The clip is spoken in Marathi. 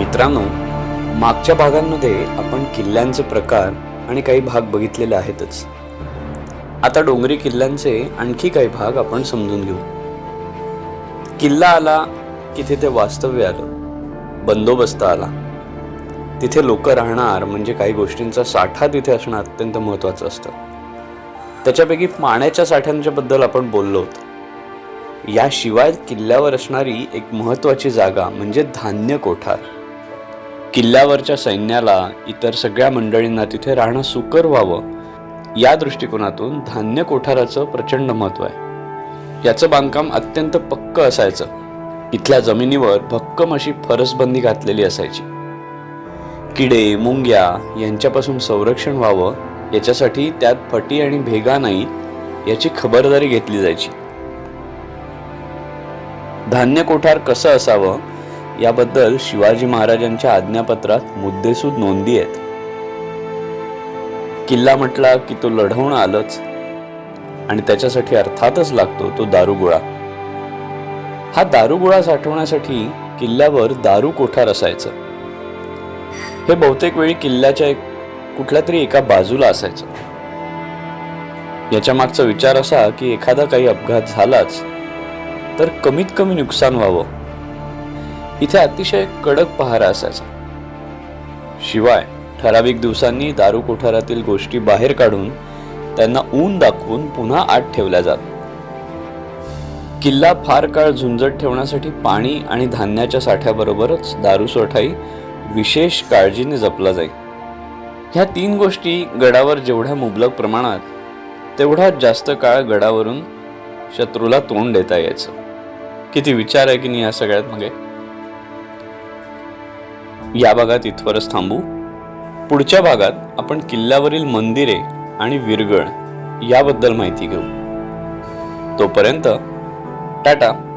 मित्रांनो मागच्या भागांमध्ये आपण किल्ल्यांचे प्रकार आणि काही भाग बघितलेले आहेतच. आता डोंगरी किल्ल्यांचे आणखी काही भाग आपण समजून घेऊ. किल्ला आला की तिथे वास्तव्य आलं. बंदोबस्त आला. तिथे लोक राहणार म्हणजे काही गोष्टींचा साठा तिथे असणं अत्यंत महत्त्वाचं असतं. त्याच्यापैकी पाण्याच्या साठ्यांच्या बद्दल आपण बोललो होतो. याशिवाय किल्ल्यावर असणारी एक महत्त्वाची जागा म्हणजे धान्य कोठार. किल्ल्यावरच्या सैन्याला इतर सगळ्या मंडळींना तिथे राहणं सुकर व्हावं. या दृष्टिकोनातून धान्य कोठाराचं प्रचंड महत्त्व आहे. याचं बांधकाम अत्यंत पक्क असायचं. इथल्या जमिनीवर भक्कम अशी फरसबंदी घातलेली असायची. किडे मुंग्या यांच्यापासून संरक्षण व्हावं याच्यासाठी त्यात फटी आणि भेगा नाहीत याची खबरदारी घेतली जायची. धान्य कोठार कसं असावं याबद्दल शिवाजी महाराजांच्या आज्ञापत्रात मुद्देसूद नोंदी आहेत. किल्ला म्हटला की तो लढवणं आलंच आणि त्याच्यासाठी अर्थातच लागतो तो दारुगोळा. हा दारुगोळा साठवण्यासाठी किल्ल्यावर दारू कोठार असायचं. हे बहुतेक वेळी किल्ल्याच्या एक कुठल्या तरी एका बाजूला असायचं. याच्या मागचा विचार असा की एखादा काही अपघात झालाच तर कमीत कमी नुकसान व्हावं. इथे अतिशय कडक पहारा असायचा. शिवाय ठराविक दिवसांनी दारू कोठारातील गोष्टी बाहेर काढून त्यांना ऊन दाखवून पुन्हा आत ठेवल्या जात. किल्ला फार काळ झुंजत ठेवण्यासाठी पाणी आणि धान्याच्या साठ्याबरोबरच दारू साठाही विशेष काळजीने जपला जाईल ह्या तीन गोष्टी गडावर जेवढ्या मुबलक प्रमाणात तेवढाच जास्त काळ गडावरून शत्रूला तोंड देता यायचं. किती विचार आहे की नाही या सगळ्यात मागे? या भागात इथवरच थांबू. पुढच्या भागात आपण किल्ल्यावरील मंदिरे आणि विरगळ याबद्दल माहिती घेऊ. तोपर्यंत टाटा.